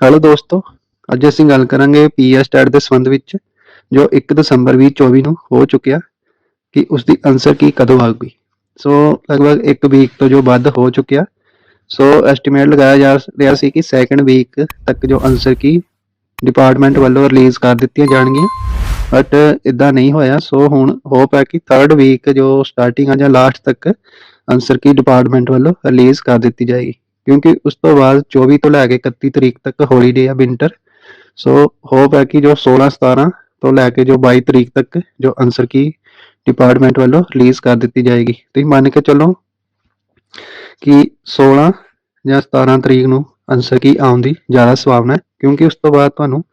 Hello ਦੋਸਤੋ, ਅੱਜ ਅਸੀਂ ਗੱਲ ਕਰਾਂਗੇ ਪੀਐਸ ਸਟੈਟ ਦੇ ਸੰਬੰਧ ਵਿੱਚ, ਜੋ 1 ਦਸੰਬਰ 2024 ਨੂੰ ਹੋ ਚੁੱਕਿਆ, ਕਿ ਉਸ ਦੀ ਆਨਸਰ ਕੀ ਕਦੋਂ ਆਊਗੀ। ਸੋ ਲਗਭਗ 1 ਵੀਕ ਤੋਂ ਜੋ ਵੱਧ ਹੋ ਚੁੱਕਿਆ ਸੋ ਐਸਟੀਮੇਟ ਲਗਾਇਆ ਜਾ ਰਿਹਾ ਸੀ ਕਿ ਸੈਕੰਡ ਵੀਕ ਤੱਕ ਜੋ ਆਨਸਰ ਕੀ ਡਿਪਾਰਟਮੈਂਟ ਵੱਲੋਂ ਰਿਲੀਜ਼ ਕਰ ਦਿੱਤੀਆਂ ਜਾਣਗੀਆਂ। ਬਟ ਇਦਾਂ ਨਹੀਂ ਹੋਇਆ ਸੋ ਹੁਣ ਹੋਪ ਹੈ ਕਿ ਥਰਡ ਵੀਕ ਜੋ ਸਟਾਰਟਿੰਗ ਆ ਜਾਂ ਲਾਸਟ ਤੱਕ ਆਨਸਰ ਕੀ ਡਿਪਾਰਟਮੈਂਟ ਵੱਲੋਂ ਰਿਲੀਜ਼ ਕਰ ਦਿੱਤੀ ਜਾਏਗੀ। ਕਿਉਂਕਿ ਉਸ ਤੋਂ ਬਾਅਦ 24 ਤੋਂ ਲੈ ਕੇ 31 ਤਰੀਕ ਤੱਕ ਹੌਲੀਡੇ ਆ ਵਿੰਟਰ ਸੋ ਹੋਪ ਹੈ ਕਿ ਜੋ 16 17 ਤੋਂ ਲੈ ਕੇ ਜੋ 22 ਤਰੀਕ ਤੱਕ ਜੋ ਆਨਸਰ ਕੀ ਡਿਪਾਰਟਮੈਂਟ ਵੱਲੋਂ ਰਿਲੀਜ਼ ਕਰ ਦਿੱਤੀ ਜਾਏਗੀ। ਤੁਸੀਂ ਮੰਨ ਕੇ ਚੱਲੋ ਕਿ 16 ਜਾਂ 17 ਤਰੀਕ ਨੂੰ ਆਨਸਰ ਕੀ ਆਉਣ ਦੀ ਜ਼ਿਆਦਾ ਸੰਭਾਵਨਾ ਹੈ, ਕਿਉਂਕਿ ਉਸ ਤੋਂ ਬਾਅਦ ਤੁਹਾਨੂੰ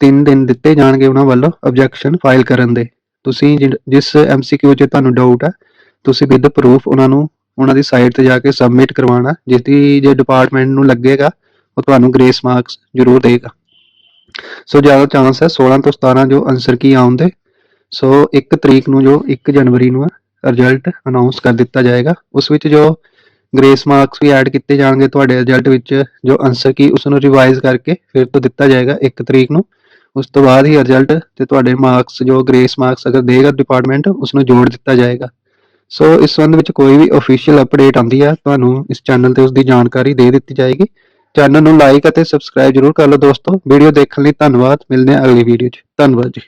3 ਦਿਨ ਦਿੱਤੇ ਜਾਣਗੇ ਉਹਨਾਂ ਵੱਲੋਂ ਆਬਜੈਕਸ਼ਨ ਫਾਈਲ ਕਰਨ ਦੇ। ਤੁਸੀਂ ਜਿ- ਜਿਸ ਐਮਸੀਕਿਊ 'ਚ ਤੁਹਾਨੂੰ ਡਾਊਟ ਹੈ, ਤੁਸੀਂ ਵਿਦ ਪ੍ਰੂਫ ਉਹਨਾਂ ਨੂੰ ਉਹਨਾਂ ਦੀ ਸਾਈਟ ਤੇ ਜਾ ਕੇ ਸਬਮਿਟ ਕਰਵਾਉਣਾ ਜਿਸ ਦੀ ਜੇ ਡਿਪਾਰਟਮੈਂਟ ਨੂੰ ਲੱਗੇਗਾ, ਉਹ ਤੁਹਾਨੂੰ ਗ੍ਰੇਸ ਮਾਰਕਸ ਜ਼ਰੂਰ ਦੇਗਾ ਸੋ ਜ਼ਿਆਦਾ ਚਾਂਸ ਹੈ 16 ਤੋਂ 17 ਜੋ ਆਨਸਰ ਕੀ ਆਉਣ ਦੇ ਸੋ 1 ਤਰੀਕ ਨੂੰ ਜੋ 1 ਜਨਵਰੀ ਨੂੰ ਰਿਜ਼ਲਟ ਅਨਾਉਂਸ ਕਰ ਦਿੱਤਾ ਜਾਏਗਾ। ਉਸ ਵਿੱਚ ਜੋ ਗ੍ਰੇਸ ਮਾਰਕਸ ਵੀ ਐਡ ਕੀਤੇ ਜਾਣਗੇ, ਤੁਹਾਡੇ ਰਿਜ਼ਲਟ ਵਿੱਚ ਜੋ ਆਨਸਰ ਕੀ ਉਸ ਨੂੰ ਰਿਵਾਈਜ਼ ਕਰਕੇ ਫਿਰ ਤੋਂ ਦਿੱਤਾ ਜਾਏਗਾ 1 ਤਰੀਕ ਨੂੰ। ਉਸ ਤੋਂ ਬਾਅਦ ਹੀ ਰਿਜ਼ਲਟ ਤੇ ਤੁਹਾਡੇ ਮਾਰਕਸ ਜੋ ਗ੍ਰੇਸ ਮਾਰਕਸ ਅਗਰ ਦੇਗਾ ਡਿਪਾਰਟਮੈਂਟ ਉਸ ਨੂੰ ਜੋੜ ਦਿੱਤਾ ਜਾਏਗਾ। ਸੋ ਇਸ ਸੰਬੰਧ ਵਿੱਚ ਕੋਈ ਵੀ ਅਫੀਸ਼ੀਅਲ ਅਪਡੇਟ ਆਉਂਦੀ ਹੈ ਤੁਹਾਨੂੰ ਇਸ ਚੈਨਲ ਤੇ ਉਸ ਦੀ ਜਾਣਕਾਰੀ ਦੇ ਦਿੱਤੀ ਜਾਏਗੀ। ਚੈਨਲ ਨੂੰ ਲਾਈਕ ਅਤੇ ਸਬਸਕ੍ਰਾਈਬ ਜਰੂਰ ਕਰ ਲਓ ਦੋਸਤੋ। ਵੀਡੀਓ ਦੇਖਣ ਲਈ ਧੰਨਵਾਦ। ਮਿਲਦੇ ਹਾਂ ਅਗਲੀ ਵੀਡੀਓ 'ਚ। ਧੰਨਵਾਦ ਜੀ।